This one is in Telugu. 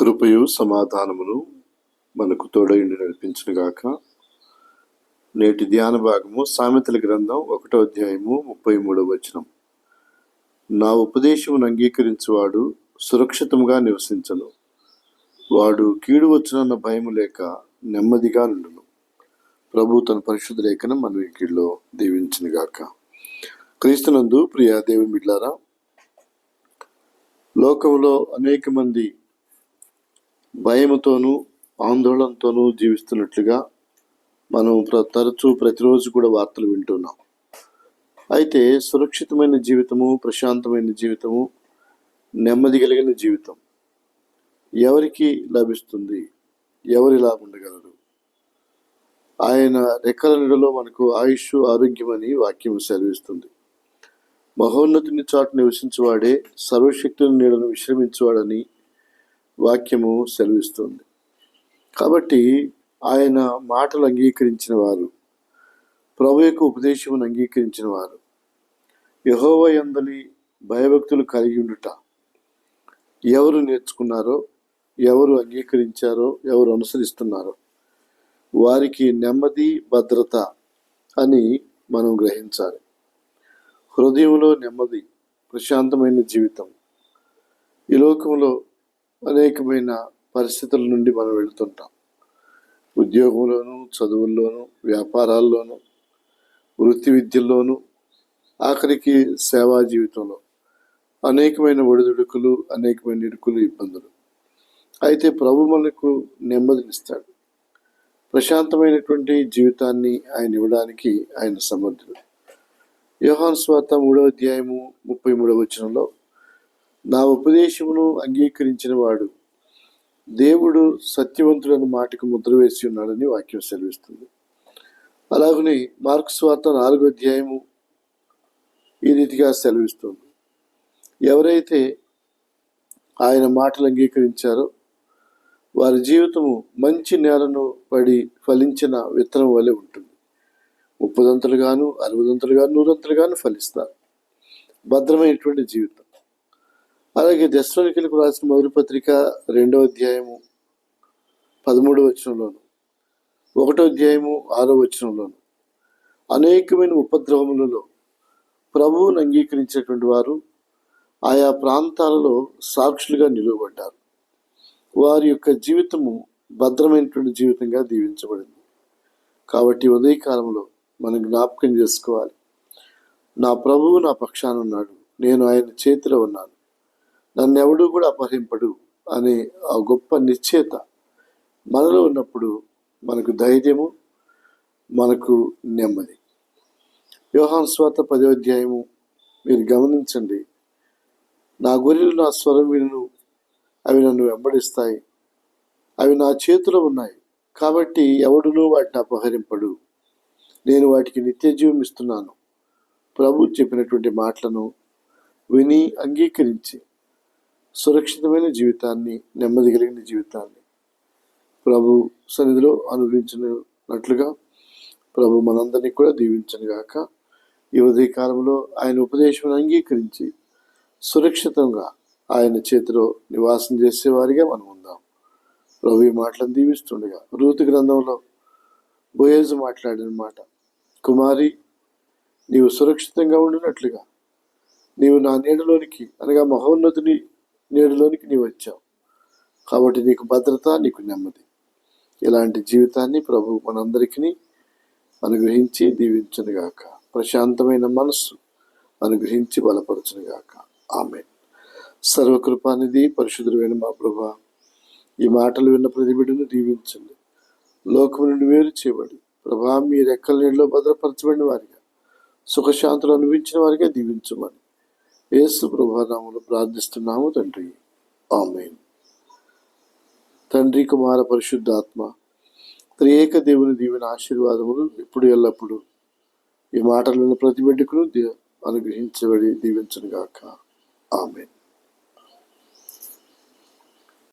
కృపయు సమాధానమును మనకు తోడయుండి నడిపించినగాక. నేటి ధ్యాన భాగము సామెతల గ్రంథం ఒకటో అధ్యాయము ముప్పై మూడవ వచనం. నా ఉపదేశమును అంగీకరించువాడు సురక్షితంగా నివసించను. వాడు కీడు వచ్చునన్న భయం లేక నెమ్మదిగా నుండును. ప్రభు తన పరిశుద్ధ లేఖనం మన కీడులో దీవించినగాక. క్రీస్తునందు ప్రియా దేవి బిడ్లారా లోకంలో అనేక మంది భయముతోనూ ఆందోళనతోనూ జీవిస్తున్నట్లుగా మనం ప్ర- తరచూ ప్రతిరోజు కూడా వార్తలు వింటున్నాం. అయితే సురక్షితమైన జీవితము ప్రశాంతమైన జీవితము నెమ్మది కలిగిన జీవితం ఎవరికి లభిస్తుంది? ఎవరిలా ఉండగలరు? ఆయన రెక్కల నీడలో మనకు ఆయుష్ ఆరోగ్యం అని వాక్యం సెలవిస్తుంది. మహోన్నతిని చాటు నివసించేవాడే సర్వశక్తుని నీడను విశ్రమించేవాడని వాక్యము సెలవిస్తుంది. కాబట్టి ఆయన మాటలు అంగీకరించిన వారు ప్రభు యొక్క ఉపదేశమును అంగీకరించిన వారు యహోవ ఎందలి భయభక్తులు కలిగి ఉండుట. ఎవరు నేర్చుకున్నారో ఎవరు అంగీకరించారో ఎవరు అనుసరిస్తున్నారో వారికి నెమ్మది భద్రత అని మనం గ్రహించాలి. హృదయంలో నెమ్మది ప్రశాంతమైన జీవితం. ఈ లోకంలో అనేకమైన పరిస్థితుల నుండి మనం వెళుతుంటాం. ఉద్యోగంలోనూ చదువుల్లోనూ వ్యాపారాల్లోనూ వృత్తి విద్యల్లోనూ ఆఖరికి సేవా జీవితంలో అనేకమైన ఒడిదుడుకులు అనేకమైన ఇడుకులు ఇబ్బందులు. అయితే ప్రభు మనకు నెమ్మదినిస్తాడు. ప్రశాంతమైనటువంటి జీవితాన్ని ఆయన ఇవ్వడానికి ఆయన సమర్థుడు. యోహాన్ స్వాత మూడవ అధ్యాయము ముప్పై మూడవ వచనంలో నా ఉపదేశమును అంగీకరించిన వాడు దేవుడు సత్యవంతుడని మాటకు ముద్ర వేసి ఉన్నాడని వాక్యం సెలవిస్తుంది. అలాగనే మార్క్స్ స్వాత నాలుగో అధ్యాయము ఈ రీతిగా సెలవిస్తుంది. ఎవరైతే ఆయన మాటలు అంగీకరించారో వారి జీవితము మంచి నేలను పడి ఫలించిన విత్తనం వలె ఉంటుంది. ముప్పదంతలుగాను అరవదంతలుగాను నూరంతలుగాను ఫలిస్తారు. భద్రమైనటువంటి జీవితం. అలాగే దశలోనికలకు రాసిన మొదటి పత్రిక రెండవ అధ్యాయము పదమూడవ వచనంలోను ఒకటో అధ్యాయము ఆరో వచనంలోను. అనేకమైన ఉపద్రవములలో ప్రభువును అంగీకరించినటువంటి వారు ఆయా ప్రాంతాలలో సాక్షులుగా నిలువబడ్డారు. వారి యొక్క జీవితము భద్రమైనటువంటి జీవితంగా దీవించబడింది. కాబట్టి ఉదయకాలంలో మనం జ్ఞాపకం చేసుకోవాలి. నా ప్రభువు నా పక్షాన ఉన్నాడు. నేను ఆయన చేతిలో ఉన్నాను. నన్ను ఎవడు కూడా అపహరింపడు అనే ఆ గొప్ప నిశ్చేత మనలో ఉన్నప్పుడు మనకు ధైర్యము మనకు నెమ్మది. యోహాన్ స్వాత పదో అధ్యాయము మీరు గమనించండి. నా గొర్రెలు నా స్వరం విను అవి నన్ను వెంబడిస్తాయి. అవి నా చేతిలో ఉన్నాయి కాబట్టి ఎవడునూ వాటిని అపహరింపడు. నేను వాటికి నిత్య జీవం ఇస్తున్నాను. ప్రభు చెప్పినటువంటి మాటలను విని అంగీకరించి సురక్షితమైన జీవితాన్ని నెమ్మది కలిగిన జీవితాన్ని ప్రభు సన్నిధిలో అనుభవించినట్లుగా ప్రభు మనందరినీ కూడా దీవించను గాక. ఈ ఉదయకాలంలో ఆయన ఉపదేశం అంగీకరించి సురక్షితంగా ఆయన చేతిలో నివాసం చేసేవారిగా మనం ఉందాం. ప్రభు ఈ మాటలను దీవిస్తుండగా రూతు గ్రంథంలో బోయేజు మాట్లాడిన మాట కుమారి నీవు సురక్షితంగా ఉండినట్లుగా. నీవు నా నీడలోనికి అనగా మహోన్నతుని నేడులోనికి నీవు వచ్చావు. కాబట్టి నీకు భద్రత నీకు నెమ్మది. ఇలాంటి జీవితాన్ని ప్రభు మనందరికీ అనుగ్రహించి దీవించనుగాక. ప్రశాంతమైన మనస్సు అనుగ్రహించి బలపరచునుగాక. ఆమె సర్వకృపానిధి పరిశుద్ధుడైన మా ప్రభా ఈ మాటలు విన్న ప్రతి బిడ్డను దీవించండి. లోకం నుండి వేరు చేయబడి ప్రభా మీ రెక్కల నీళ్ళలో భద్రపరచబడిన వారిగా సుఖశాంతులు అనుభవించిన వారిగా దీవించమని. ఏసు ప్రభానాములు ప్రార్థిస్తున్నాము తండ్రి. ఆమెన్. తండ్రి కుమార పరిశుద్ధాత్మ త్రియేక దేవుని దీవెన ఆశీర్వాదములు ఇప్పుడు ఎల్లప్పుడు ఈ మాటలను ప్రతి బిడ్డకును అనుగ్రహించబడి దీవించను గాక ఆమెన్.